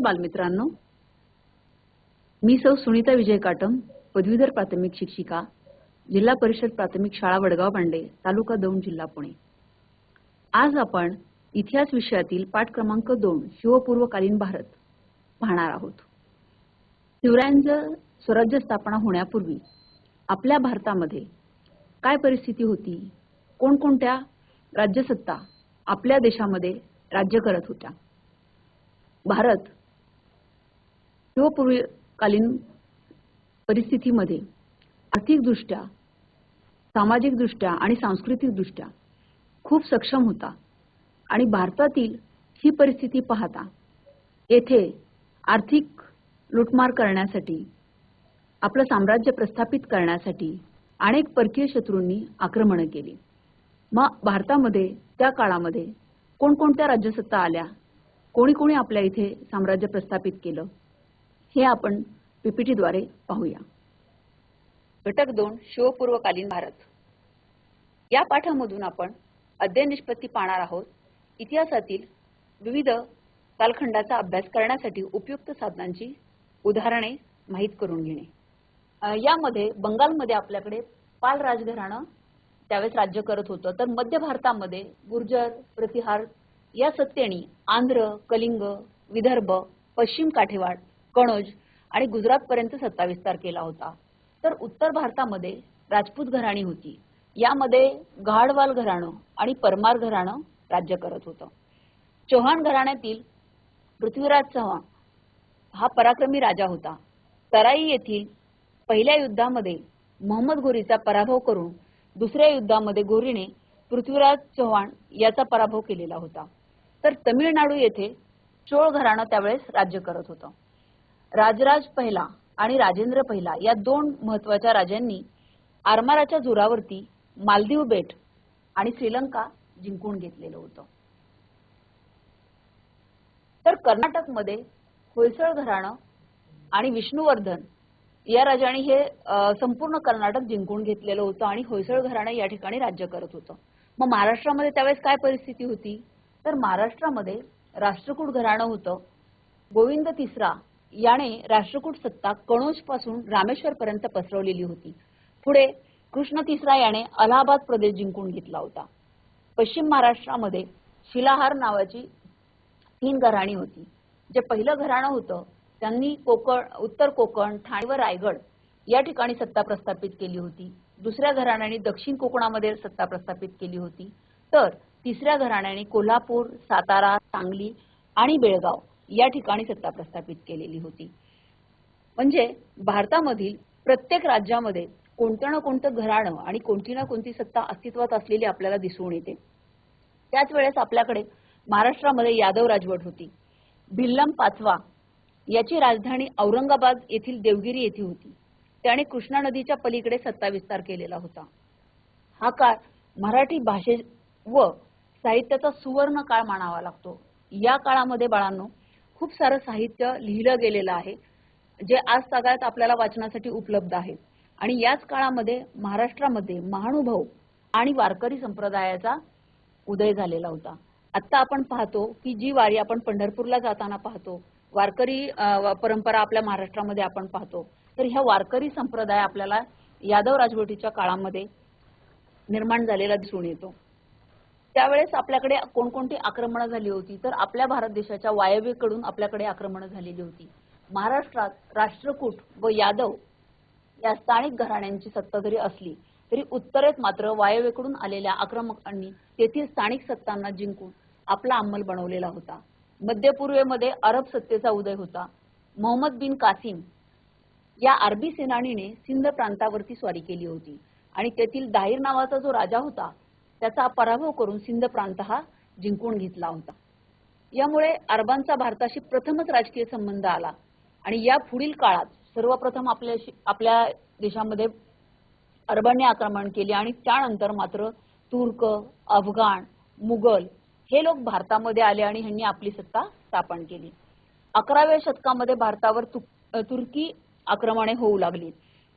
नमस्कार बालमित्रांनो. मी सौ सुनीता विजय काटम पदवीधर प्राथमिक शिक्षिका जिल्हा परिषद प्राथमिक शाळा वडगाव पांडे तालुका दौंड जिल्हा पुणे. आज आपण इतिहास विषयातील पाठ क्रमांक दोन शिवपूर्वकालीन भारत पाहणार आहोत. शिवरायांचं स्वराज्य स्थापना होण्यापूर्वी आपल्या भारतामध्ये काय परिस्थिती होती? कोणकोणत्या राज्यसत्ता आपल्या देशामध्ये राज्य करत होत्या? भारत शिवपूर्वीकालीन परिस्थितीमध्ये आर्थिकदृष्ट्या सामाजिकदृष्ट्या आणि सांस्कृतिकदृष्ट्या खूप सक्षम होता आणि भारतातील ही परिस्थिती पाहता येथे आर्थिक लुटमार करण्यासाठी आपलं साम्राज्य प्रस्थापित करण्यासाठी अनेक परकीय शत्रूंनी आक्रमणं केली. मग भारतामध्ये त्या काळामध्ये कोणकोणत्या राज्यसत्ता आल्या? कोणी कोणी आपल्या इथे साम्राज्य प्रस्थापित केलं? हे आपण पीपीटीद्वारे पाहूया. घटक दोन शिवपूर्वकालीन भारत. या पाठामधून आपण अध्ययन निष्पत्ती पाहणार आहोत. इतिहासातील विविध कालखंडाचा अभ्यास करण्यासाठी उपयुक्त साधनांची उदाहरणे माहीत करून घेणे. यामध्ये बंगालमध्ये आपल्याकडे पाल राजघराणं त्यावेळेस राज्य करत होतं. तर मध्य भारतामध्ये गुर्जर प्रतिहार या सत्तेनी आंध्र कलिंग विदर्भ पश्चिम काठेवाड कणोज आणि गुजरातपर्यंत सत्ता विस्तार केला होता. तर उत्तर भारतामध्ये राजपूत घराणी होती. यामध्ये गाढवाल घराणं आणि परमार घराणं राज्य करत होतं. चौहान घराण्यातील पृथ्वीराज चव्हाण हा पराक्रमी राजा होता. तराई येथील पहिल्या युद्धामध्ये मोहम्मद घोरीचा पराभव करून दुसऱ्या युद्धामध्ये घोरीने पृथ्वीराज चव्हाण याचा पराभव केलेला होता. तर तमिळनाडू येथे चोळ घराणं त्यावेळेस राज्य करत होतं. राजराज पहिला आणि राजेंद्र पहिला या दोन महत्त्वाच्या राजांनी आरमाराच्या जोरावरती मालदीव बेट आणि श्रीलंका जिंकून घेतलेलं होतं. तर कर्नाटकमध्ये होयसळ घराणं आणि विष्णुवर्धन या राजांनी हे संपूर्ण कर्नाटक जिंकून घेतलेलं होतं आणि होयसळ घराणं या ठिकाणी राज्य करत होतं. मग महाराष्ट्रामध्ये त्यावेळेस काय परिस्थिती होती? तर महाराष्ट्रामध्ये राष्ट्रकूट घराणं होतं गोविंद तिसरा याने राष्ट्रकूट सत्ता कणोजपासून रामेश्वर पर्यंत पसरवलेली होती. पुढे कृष्ण तिसरा याने अलाहाबाद प्रदेश जिंकून घेतला होता. पश्चिम महाराष्ट्रामध्ये शिलाहार नावाची तीन घराणी होती. जे पहिलं घराणं होतं त्यांनी कोकण उत्तर कोकण ठाणे व रायगड या ठिकाणी सत्ता प्रस्थापित केली होती. दुसऱ्या घराण्याने दक्षिण कोकणामध्ये सत्ता प्रस्थापित केली होती. तर तिसऱ्या घराण्याने कोल्हापूर सातारा सांगली आणि बेळगाव या ठिकाणी सत्ता प्रस्थापित केलेली होती. म्हणजे भारतामधील प्रत्येक राज्यामध्ये कोणतं ना कोणतं घराणं आणि कोणती ना कोणती सत्ता अस्तित्वात असलेली आपल्याला दिसून येते. त्याच वेळेस आपल्याकडे महाराष्ट्रामध्ये यादव राजवट होती. भिल्लम पाचवा याची राजधानी औरंगाबाद येथील देवगिरी येथे होती. त्याने कृष्णा नदीच्या पलीकडे सत्ता विस्तार केलेला होता. हा काळ मराठी भाषे व साहित्याचा सुवर्ण काळ मानावा लागतो. या काळामध्ये बाळांनो खूप सारं साहित्य लिहिलं गेलेलं आहे जे आज सगळ्यात आपल्याला वाचनासाठी उपलब्ध आहे. आणि याच काळामध्ये महाराष्ट्रामध्ये महानुभाव आणि वारकरी संप्रदायाचा उदय झालेला होता. आता आपण पाहतो की जी वारी आपण पंढरपूरला जाताना पाहतो वारकरी परंपरा आपल्या महाराष्ट्रामध्ये आपण पाहतो तर ह्या वारकरी संप्रदाय आपल्याला यादव राजवटीच्या काळामध्ये निर्माण झालेला दिसून येतो. त्यावेळेस आपल्याकडे कोणकोणती आक्रमणं झाली होती? तर आपल्या भारत देशाच्या वायव्येकडून आपल्याकडे आक्रमणं झालेली होती. महाराष्ट्रात राष्ट्रकूट व यादव या स्थानिक घराण्यांची सत्ता जरी असली तरी उत्तरेत मात्र वायव्येकडून आलेल्या आक्रमकांनी तेथील स्थानिक सत्तांना जिंकून आपला अंमल बनवलेला होता. मध्य पूर्वेमध्ये अरब सत्तेचा उदय होता. मोहम्मद बिन कासिम या अरबी सेनानीने सिंध प्रांतावरती स्वारी केली होती आणि तेथील दाहीर नावाचा जो राजा होता त्याचा पराभव करून सिंध प्रांत हा जिंकून घेतला होता. यामुळे अरबांचा भारताशी प्रथमच राजकीय संबंध आला आणि या पुढील काळात सर्वप्रथम आपल्या आपल्या देशामध्ये अरबांनी आक्रमण केले आणि त्यानंतर मात्र तुर्क अफगाण मुघल हे लोक भारतामध्ये आले आणि ह्यांनी आपली सत्ता स्थापन केली. अकराव्या शतकामध्ये भारतावर तुर्की आक्रमणे होऊ लागली.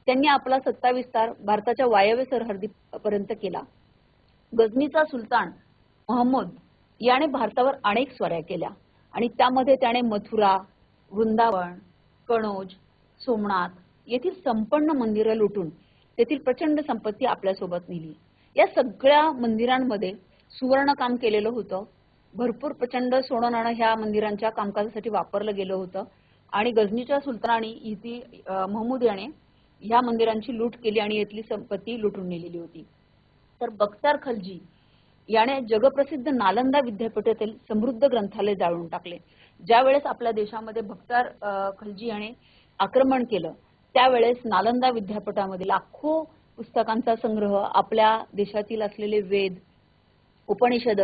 त्यांनी आपला सत्ता विस्तार भारताच्या वायव्य सरहद्दीपर्यंत केला. गझनीचा सुलतान महम्मद याने भारतावर अनेक स्वाऱ्या केल्या. आणि त्यामध्ये त्याने मथुरा वृंदावन कणोज सोमनाथ येथील संपन्न मंदिरं लुटून तेथील प्रचंड संपत्ती आपल्यासोबत नेली. या सगळ्या मंदिरांमध्ये सुवर्ण काम केलेलं होतं. भरपूर प्रचंड सोनं नाणं ह्या मंदिरांच्या कामकाजासाठी वापरलं गेलं होतं. आणि गझनीच्या सुलतानाने इथे महमूद याने ह्या मंदिरांची लूट केली आणि येथली संपत्ती लुटून नेलेली होती. तर बख्तार खलजी याने जगप्रसिद्ध नालंदा विद्यापीठातील समृद्ध ग्रंथालय जाळून टाकले. ज्यावेळेस आपल्या देशामध्ये बख्तार खलजी याने आक्रमण केलं त्यावेळेस नालंदा विद्यापीठामध्ये लाखो पुस्तकांचा संग्रह आपल्या देशातील असलेले वेद उपनिषद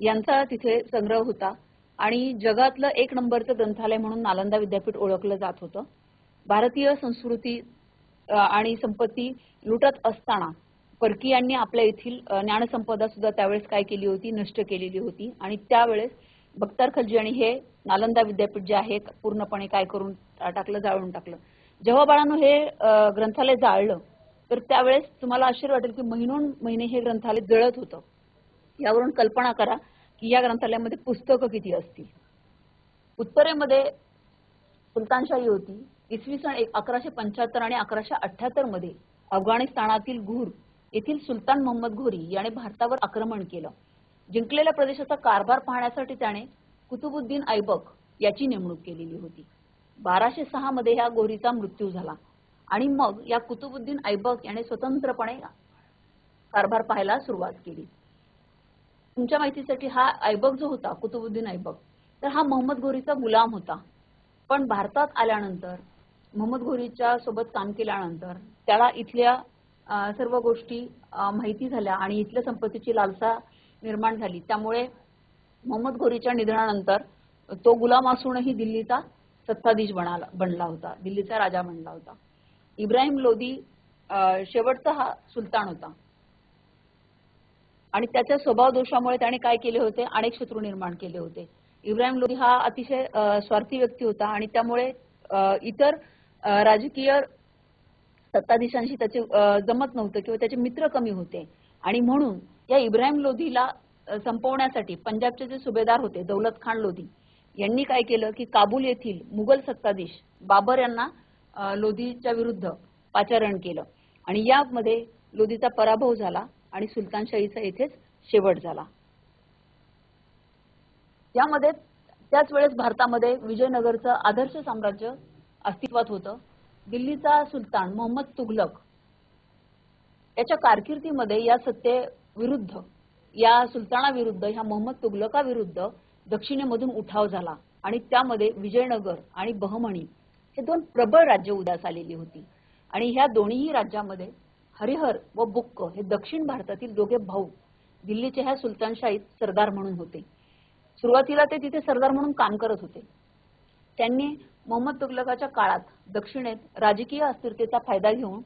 यांचा तिथे संग्रह होता आणि जगातलं एक नंबरचं ग्रंथालय म्हणून नालंदा विद्यापीठ ओळखलं जात होतं. भारतीय संस्कृती आणि संपत्ती लुटत असताना परकीयांनी आपल्या येथील ज्ञानसंपदा सुद्धा त्यावेळेस काय केली होती? नष्ट केलेली होती. आणि त्यावेळेस बख्तार खलजी हे नालंदा विद्यापीठ जे आहे पूर्णपणे काय करून टाकलं जाळून टाकलं. जेव्हा बाळांनो हे ग्रंथालय जाळलं तर त्यावेळेस तुम्हाला आश्चर्य वाटेल की महिनोन महिने हे ग्रंथालय जळत होतं. यावरून कल्पना करा की या ग्रंथालयामध्ये पुस्तकं किती असतील? उत्तरेमध्ये सुलतानशाही होती इसवी सन एक अकराशे पंच्याहत्तर आणि अकराशे अठ्ठ्याहत्तरमध्ये अफगाणिस्तानातील घूर येथील सुलतान मोहम्मद घोरी याने भारतावर आक्रमण केलं. जिंकलेल्या प्रदेशाचा कारभार पाहण्यासाठी त्याने कुतुबुद्दीन ऐबक याची नेमणूक केलेली होती. बाराशे सहा मध्ये ह्या घोरीचा मृत्यू झाला आणि मग या कुतुबुद्दीन ऐबक याने स्वतंत्रपणे कारभार पाहायला सुरुवात केली. तुमच्या माहितीसाठी हा ऐबक जो होता कुतुबुद्दीन ऐबक तर हा मोहम्मद घोरीचा गुलाम होता. पण भारतात आल्यानंतर मोहम्मद घोरीच्या सोबत काम केल्यानंतर त्याला इथल्या सर्व गोष्टी माहिती झाल्या आणि इथल्या संपत्तीची लालसा निर्माण झाली. त्यामुळे मोहम्मद घोरीच्या निधनानंतर तो गुलाम असूनही दिल्लीचा सत्ताधीश बनाला बनला होता. दिल्लीचा राजा बनला होता. इब्राहिम लोधी शेवटचा हा सुलतान होता. आणि त्याच्या स्वभाव दोषामुळे त्याने काय केले होते? अनेक शत्रू निर्माण केले होते. इब्राहिम लोधी हा अतिशय स्वार्थी व्यक्ती होता आणि त्यामुळे इतर राजकीय सत्ताधीशांशी त्याचे जमत नव्हतं किंवा त्याचे मित्र कमी होते. आणि म्हणून या इब्राहिम लोधीला संपवण्यासाठी पंजाबचे जे सुभेदार होते दौलत खान लोधी यांनी काय केलं की काबूल येथील मुघल सत्ताधीश बाबर यांना लोधीच्या विरुद्ध पाचारण केलं. आणि यामध्ये लोधीचा पराभव झाला आणि सुलतानशाहीचा येथेच शेवट झाला. यामध्ये त्याच वेळेस भारतामध्ये विजयनगरचं आदर्श साम्राज्य अस्तित्वात होतं. दिल्लीचा सुलतान मोहम्मद तुघलक याच्या कारकिर्दीमध्ये या सत्ते विरुद्ध या सुलतानाविरुद्ध ह्या मोहम्मद तुघलकाविरुद्ध दक्षिणेमधून उठाव झाला. आणि त्यामध्ये विजयनगर आणि बहमणी हे दोन प्रबळ राज्य उदास आलेली होती. आणि ह्या दोन्हीही राज्यामध्ये हरिहर व बुक्क हे दक्षिण भारतातील दोघे भाऊ दिल्लीच्या ह्या सुलतानशाहीत सरदार म्हणून होते. सुरुवातीला ते तिथे सरदार म्हणून काम करत होते. त्यांनी मोहम्मद तुगलकाच्या काळात दक्षिणेत राजकीय अस्थिरतेचा फायदा घेऊन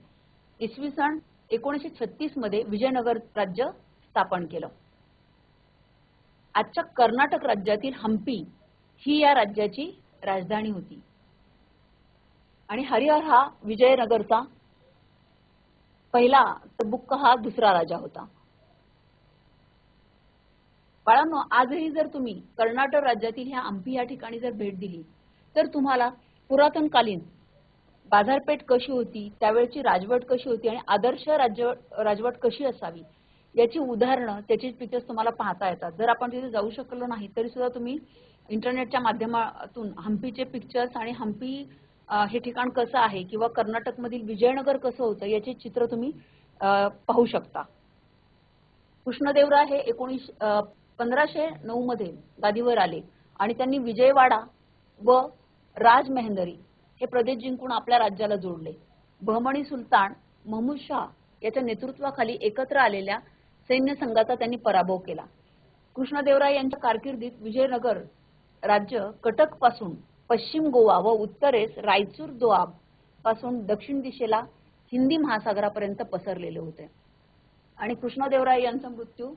इसवी सन एकोणीसशे छत्तीसमध्ये विजयनगर राज्य स्थापन केलं. आजच्या कर्नाटक राज्यातील हम्पी ही या राज्याची राजधानी होती. आणि हरिहर हा विजयनगरचा पहिला तर बुक्क हा दुसरा राजा होता. बाळांनो आजही जर तुम्ही कर्नाटक राज्यातील ह्या हम्पी या ठिकाणी जर भेट दिली तर तुम्हाला पुरातनकालीन बाजारपेठ कशी होती त्यावेळची राजवट कशी होती आणि आदर्श राज्य राजवट कशी असावी याची उदाहरणं त्याची पिक्चर्स तुम्हाला पाहता येतात. जर आपण तिथे जाऊ शकलो नाही तरी सुद्धा तुम्ही इंटरनेटच्या माध्यमातून हम्पीचे पिक्चर्स आणि हम्पी हे ठिकाण कसं आहे किंवा कर्नाटकमधील विजयनगर कसं होतं याचे चित्र तुम्ही अं, पाहू शकता. कृष्णदेवराय हे एकोणीस पंधराशे नऊ मध्ये गादीवर आले आणि त्यांनी विजयवाडा व राजमेहंदरी हे प्रदेश जिंकून आपल्या राज्याला जोडले. बहमणी सुलतान महमूद शाह याच्या नेतृत्वाखाली एकत्र आलेल्या सैन्य संघाचा त्यांनी पराभव केला. कृष्णदेवराय यांच्या कारकिर्दीत विजयनगर राज्य कटकपासून पश्चिम गोवा व उत्तरेस रायचूर दोआबपासून दक्षिण दिशेला हिंदी महासागरापर्यंत पसरलेले होते. आणि कृष्णदेवराय यांचा मृत्यू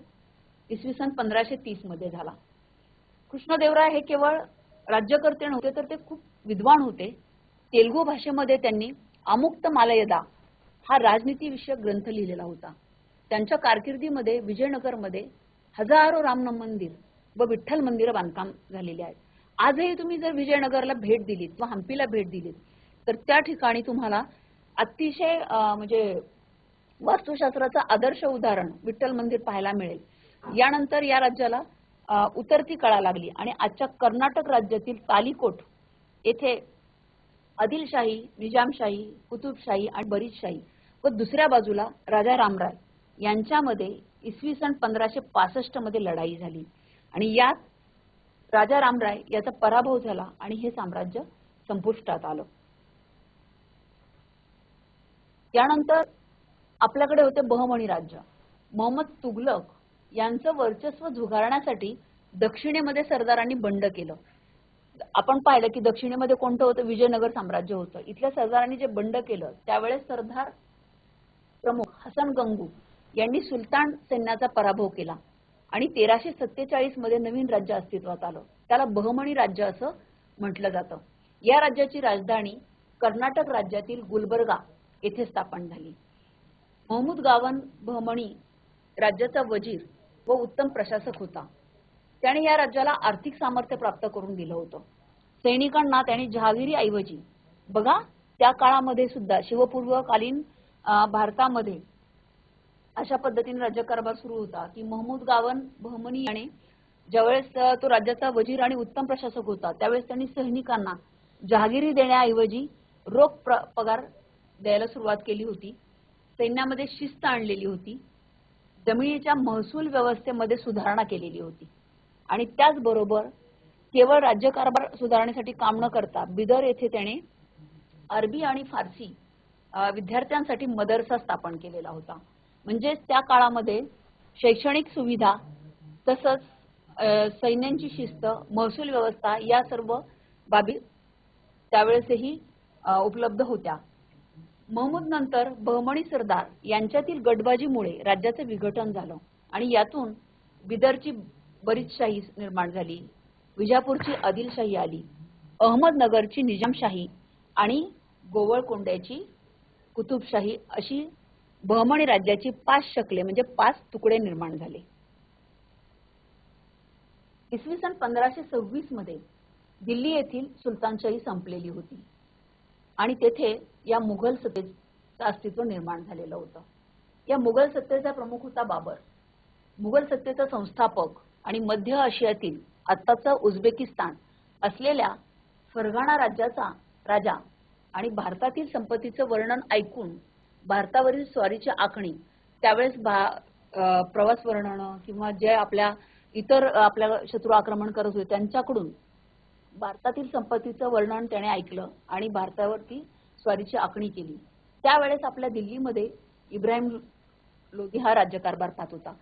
इसवी सन पंधराशे तीसमध्ये झाला. कृष्णदेवराय हे केवळ राज्यकर्ते नव्हते तर ते खूप विद्वान होते. तेलगू भाषेमध्ये त्यांनी अमुक्त मालयदा हा राजनीती विषयक ग्रंथ लिहिलेला होता. त्यांच्या कारकिर्दीमध्ये विजयनगरमध्ये हजारो राम मंदिर व विठ्ठल मंदिरं बांधकाम झालेली आहेत. आजही तुम्ही जर विजयनगरला भेट दिलीत किंवा हम्पीला भेट दिलीत तर त्या ठिकाणी तुम्हाला अतिशय म्हणजे वास्तुशास्त्राचं आदर्श उदाहरण विठ्ठल मंदिर पाहायला मिळेल. यानंतर या राज्याला उतरती कळा लागली. आणि आजच्या कर्नाटक राज्यातील तालिकोट येथे आदिलशाही निजामशाही कुतुबशाही आणि बरीचशाही व दुसऱ्या बाजूला राजा रामराय यांच्यामध्ये इसवी सन पंधराशे पासष्टमध्ये लढाई झाली. आणि यात राजा रामराय याचा पराभव झाला आणि हे साम्राज्य संपुष्टात आलं. त्यानंतर आपल्याकडे होते बहमणी राज्य. मोहम्मद तुगलक यांचं वर्चस्व झुगारण्यासाठी दक्षिणेमध्ये सरदारांनी बंड केलं. आपण पाहिलं की दक्षिणेमध्ये कोणतं होतं? विजयनगर साम्राज्य होतं. इथल्या सरदारांनी जे बंड केलं त्यावेळेस सरदार प्रमुख हसन गंगू यांनी सुलतान सैन्याचा पराभव केला आणि तेराशे सत्तेचाळीसमध्ये नवीन राज्य अस्तित्वात आलं. त्याला बहमणी राज्य असं म्हटलं जातं. या राज्याची राजधानी कर्नाटक राज्यातील गुलबर्गा येथे स्थापन झाली. महमूद गावन बहमणी राज्याचा वजीर व उत्तम प्रशासक होता. त्याने या राज्याला आर्थिक सामर्थ्य प्राप्त करून दिलं होतं. सैनिकांना त्याने जहागिरी ऐवजी बघा त्या काळामध्ये सुद्धा शिवपूर्वकालीन भारतामध्ये अशा पद्धतीने राज्यकारभार सुरू होता की महमूद गावन बहमनी याने ज्यावेळेस तो राज्याचा वजीर आणि उत्तम प्रशासक होता त्यावेळेस त्यांनी सैनिकांना जहागिरी देण्याऐवजी रोख पगार द्यायला सुरुवात केली होती. सैन्यामध्ये शिस्त आणलेली होती. जमिनीच्या महसूल व्यवस्थेमध्ये सुधारणा केलेली होती. आणि त्याचबरोबर केवळ राज्यकारभार सुधारण्यासाठी काम न करता बिदर येथे त्याने अरबी आणि फारसी विद्यार्थ्यांसाठी मदरसा स्थापन केलेला होता. म्हणजेच त्या काळामध्ये शैक्षणिक सुविधा तसंच सैन्यांची शिस्त महसूल व्यवस्था या सर्व बाबी त्यावेळेसही उपलब्ध होत्या. महमूद नंतर बहमणी सरदार यांच्यातील गटबाजीमुळे राज्याचं विघटन झालं आणि यातून बिदरची बरीचशाही निर्माण झाली. विजापूरची आदिलशाही आली. अहमदनगरची निजामशाही आणि गोवळकोंड्याची कुतुबशाही अशी बहमणी राज्याची पाच शकले म्हणजे पाच तुकडे निर्माण झाले. इसवी सन पंधराशे सव्वीसमध्ये दिल्ली येथील सुलतानशाही संपलेली होती. आणि तेथे या मुघल सत्तेचं अस्तित्व निर्माण झालेलं होतं. या मुघल सत्तेचा प्रमुख होता बाबर. मुघल सत्तेचा संस्थापक आणि मध्य आशियातील आत्ताचा उझबेकिस्तान असलेल्या फरगाणा राज्याचा राजा आणि भारतातील संपत्तीचं वर्णन ऐकून भारतावरील स्वारीची आखणी त्यावेळेस भा प्रवास वर्णनं किंवा जे आपल्या इतर आपल्या शत्रू आक्रमण करत होते त्यांच्याकडून भारतातील संपत्तीचं वर्णन त्याने ऐकलं आणि भारतावरती स्वारीची आखणी केली. त्यावेळेस आपल्या दिल्लीमध्ये इब्राहिम लोधी हा राज्यकारभार पाहत होता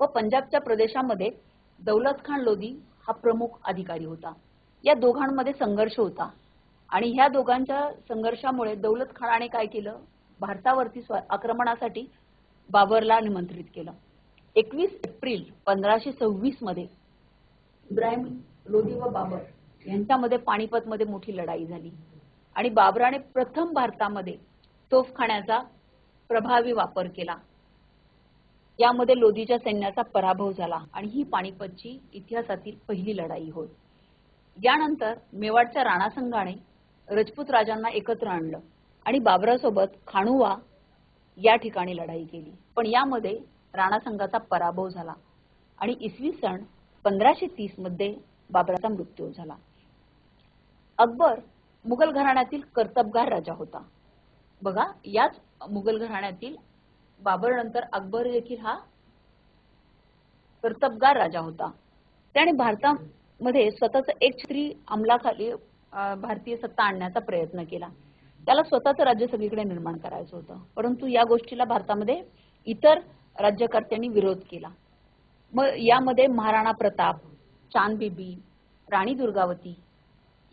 व पंजाबच्या प्रदेशामध्ये दौलत खान लोधी हा प्रमुख अधिकारी होता. या दोघांमध्ये संघर्ष होता आणि ह्या दोघांच्या संघर्षामुळे दौलत खानाने काय केलं? भारतावरती आक्रमणासाठी बाबरला निमंत्रित केलं. एकवीस एप्रिल पंधराशे सव्वीसमध्ये इब्राहिम लोधी व बाबर यांच्यामध्ये पानिपतमध्ये मोठी लढाई झाली. आणि बाबराने प्रथम भारतामध्ये तोफखान्याचा प्रभावी वापर केला. यामध्ये लोधीच्या सैन्याचा पराभव झाला आणि ही पानिपतची इतिहासातील पहिली लढाई होय. यानंतर मेवाडच्या राणा संघाने रजपूत राजांना एकत्र आणलं आणि बाबरासोबत खाणुवा या ठिकाणी लढाई केली. पण यामध्ये राणा संघाचा पराभव झाला आणि इसवी सन पंधराशे तीसमध्ये बाबराचा मृत्यू झाला. अकबर मुघल घराण्यातील कर्तबगार राजा होता. बघा याच मुघल घराण्यातील बाबर नंतर अकबर देखील हा कर्तबगार राजा होता. त्याने भारतामध्ये स्वतःच एक स्त्री अंमलाखाली भारतीय सत्ता आणण्याचा प्रयत्न केला. त्याला स्वतःचं राज्य सगळीकडे निर्माण करायचं होतं. परंतु या गोष्टीला भारतामध्ये इतर राज्यकर्त्यांनी विरोध केला. मग यामध्ये महाराणा प्रताप चांदबिबी राणी दुर्गावती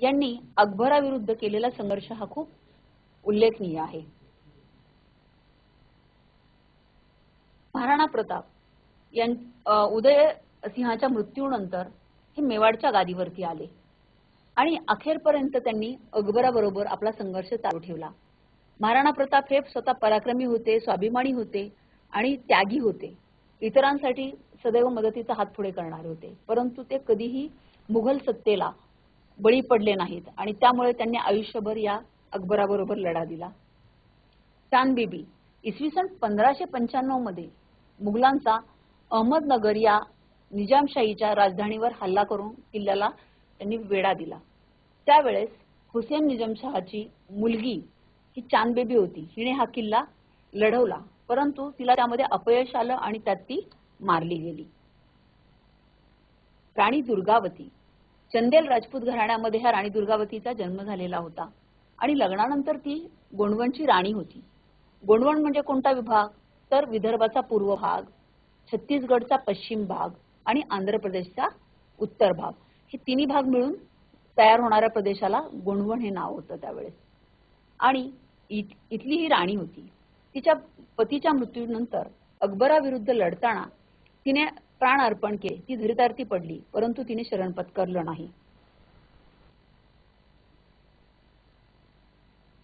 यांनी अकबराविरुद्ध केलेला संघर्ष हा खूप उल्लेखनीय आहे. महाराणा प्रताप यां उदय सिंहाच्या मृत्यूनंतर हे मेवाडच्या गादीवरती आले. आणि अखेरपर्यंत त्यांनी अकबराबरोबर आपला संघर्ष चालू ठेवला. महाराणा प्रताप हे स्वतः पराक्रमी होते स्वाभिमानी होते आणि त्यागी होते. इतरांसाठी सदैव मदतीचा हात पुढे करणारे होते. परंतु ते कधीही मुघल सत्तेला बळी पडले नाहीत. आणि त्यामुळे त्यांनी आयुष्यभर या अकबराबरोबर लढा दिला. चांदबिबी इसवी सन पंधराशे पंच्याण्णवमध्ये मुघलांचा अहमदनगर या निजामशाहीच्या राजधानीवर हल्ला करून किल्ल्याला त्यांनी वेढा दिला. त्यावेळेस हुसेन निजामशहाची मुलगी ही चांदबेबी होती. हिने हा किल्ला लढवला परंतु तिला त्यामध्ये अपयश आलं आणि त्यात ती मारली गेली. राणी दुर्गावती चंदेल राजपूत घराण्यामध्ये ह्या राणी दुर्गावतीचा जन्म झालेला होता. आणि लग्नानंतर ती गोंडवणची राणी होती. गोंडवण म्हणजे कोणता विभाग? तर विदर्भाचा पूर्व भाग छत्तीसगडचा पश्चिम भाग आणि आंध्र प्रदेशचा उत्तर भाग. हे तिन्ही भाग मिळून तयार होणाऱ्या प्रदेशाला गोंडवण हे नाव होतं त्यावेळेस. आणि इत- इथली ही राणी होती. तिच्या पतीच्या मृत्यूनंतर अकबराविरुद्ध लढताना तिने प्राण अर्पण केले. ती धरितार्थी पडली परंतु तिने शरण पत्करलं नाही.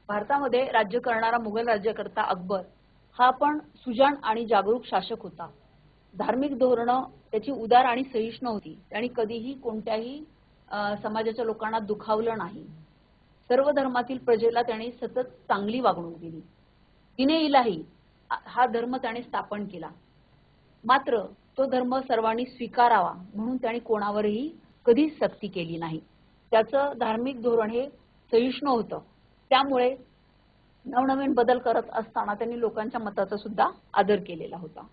भारतामध्ये राज्य करणारा मुघल राज्यकर्ता अकबर हा पण सुजाण आणि जागरूक शासक होता. धार्मिक धोरणं त्याची उदार आणि सहिष्णू होती. आणि कधीही कोणत्याही अं, समाजाच्या लोकांना दुखावलं नाही. सर्व धर्मातील प्रजेला त्याने सतत चांगली वागणूक दिली. तिने इलाही हा धर्म त्याने स्थापन केला. मात्र तो धर्म सर्वांनी स्वीकारावा म्हणून त्याने कोणावरही कधीच सक्ती केली नाही. त्याचं धार्मिक धोरण हे सहिष्णू होतं. त्यामुळे नवनवीन बदल करत असताना त्यांनी लोकांच्या मताचा सुद्धा आदर केलेला होता.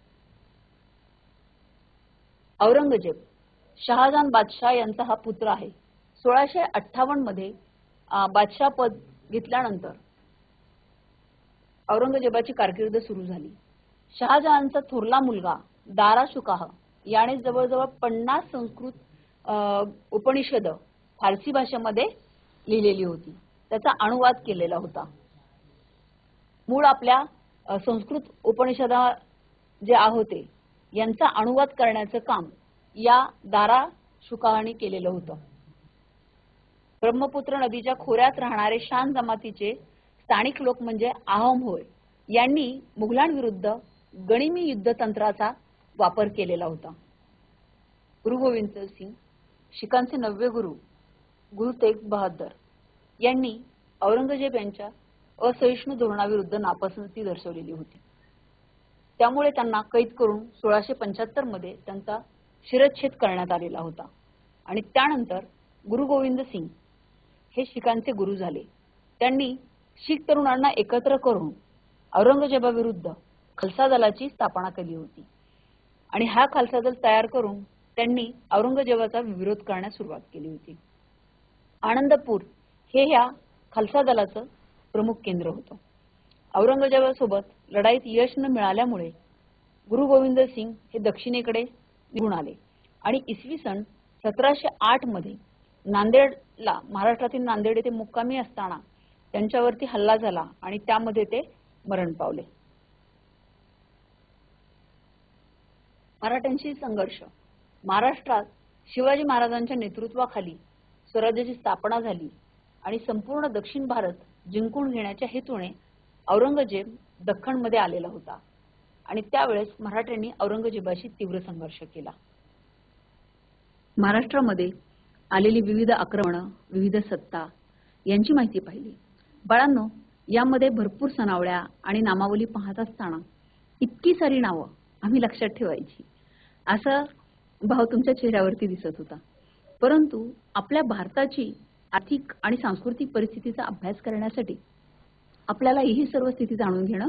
औरंगजेब शहाजान बादशाह यांचा हा पुत्र आहे. सोळाशे अठ्ठावन्नमध्ये बादशाह पद घेतल्यानंतर औरंगजेबाची कारकीर्द सुरू झाली. शहाजहानचा थोरला मुलगा दाराशुकाह. याने जवळजवळ पन्नास संस्कृत उपनिषद फारसी भाषेमध्ये लिहिलेली होती. त्याचा अनुवाद केलेला होता. मूळ आपल्या संस्कृत उपनिषदा जे होते यांचा अनुवाद करण्याचं काम या दारा शुकाहाने केलेलं होतं. ब्रह्मपुत्र नदीच्या खोऱ्यात राहणारे शान जमातीचे स्थानिक लोक म्हणजे आहम होय. यांनी मुघलांविरुद्ध गनिमी युद्धतंत्राचा वापर केलेला होता. गुरु गोविंद सिंग शिखांचे नववे गुरु गुरु तेग बहादर यांनी औरंगजेब यांच्या असहिष्णू धोरणाविरुद्ध नापसंती दर्शवलेली होती. त्यामुळे त्यांना कैद करून सोळाशे पंच्याहत्तरमध्ये त्यांचा शिरच्छेद करण्यात आलेला होता. आणि त्यानंतर गुरु गोविंद सिंग हे शिखांचे गुरु झाले. त्यांनी शीख तरुणांना एकत्र करून औरंगजेबाविरुद्ध खालसा दलाची स्थापना केली होती. आणि हा खालसा दल तयार करून त्यांनी औरंगजेबाचा विरोध करण्यास सुरुवात केली होती. आनंदपूर हे ह्या खालसा दलाचं प्रमुख केंद्र होतं. औरंगजेबासोबत लढाईत यश न मिळाल्यामुळे गुरु गोविंद सिंग हे दक्षिणेकडे निघून आले आणि इसवी सन सतराशे आठमध्ये नांदेडला महाराष्ट्रातील नांदेड येथे मुक्कामी असताना त्यांच्यावरती हल्ला झाला आणि त्यामध्ये ते मरण पावले. मराठ्यांशी संघर्ष. महाराष्ट्रात शिवाजी महाराजांच्या नेतृत्वाखाली स्वराज्याची स्थापना झाली आणि संपूर्ण दक्षिण भारत जिंकून घेण्याच्या हेतूने औरंगजेब दख्खनमध्ये आलेला होता आणि त्यावेळेस मराठ्यांनी औरंगजेबाशी तीव्र संघर्ष केला. महाराष्ट्रामध्ये आलेली विविध आक्रमणं विविध सत्ता यांची माहिती पाहिली. बाळांनो यामध्ये भरपूर सनावळ्या आणि नामावली पाहत असताना इतकी सारी नावं आम्ही लक्षात ठेवायची. असा भाव तुमच्या चेहऱ्यावरती दिसत होता. परंतु आपल्या भारताची आर्थिक आणि सांस्कृतिक परिस्थितीचा अभ्यास करण्यासाठी आपल्याला ही सर्व स्थिती जाणून घेणं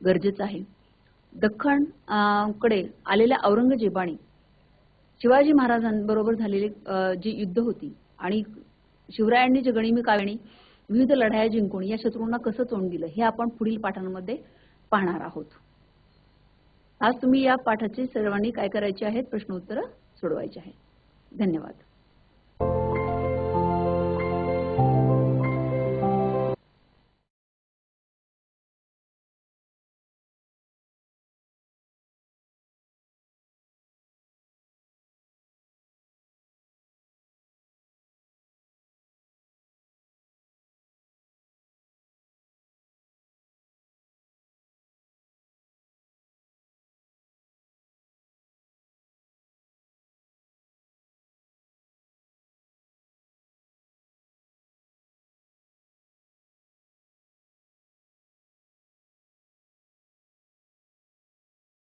गरजेचं आहे. दख्खनकडे आलेल्या औरंगजेबाने शिवाजी महाराजांबरोबर झालेली जी युद्ध होती आणि शिवरायांनी जे गणिमी काविणी विविध लढाया जिंकून या शत्रूंना कसं तोंड दिलं हे आपण पुढील पाठांमध्ये पाहणार आहोत. आज तुम्ही या पाठाची सर्वांनी काय करायची आहेत? प्रश्न उत्तर सोडवायचे आहेत. धन्यवाद.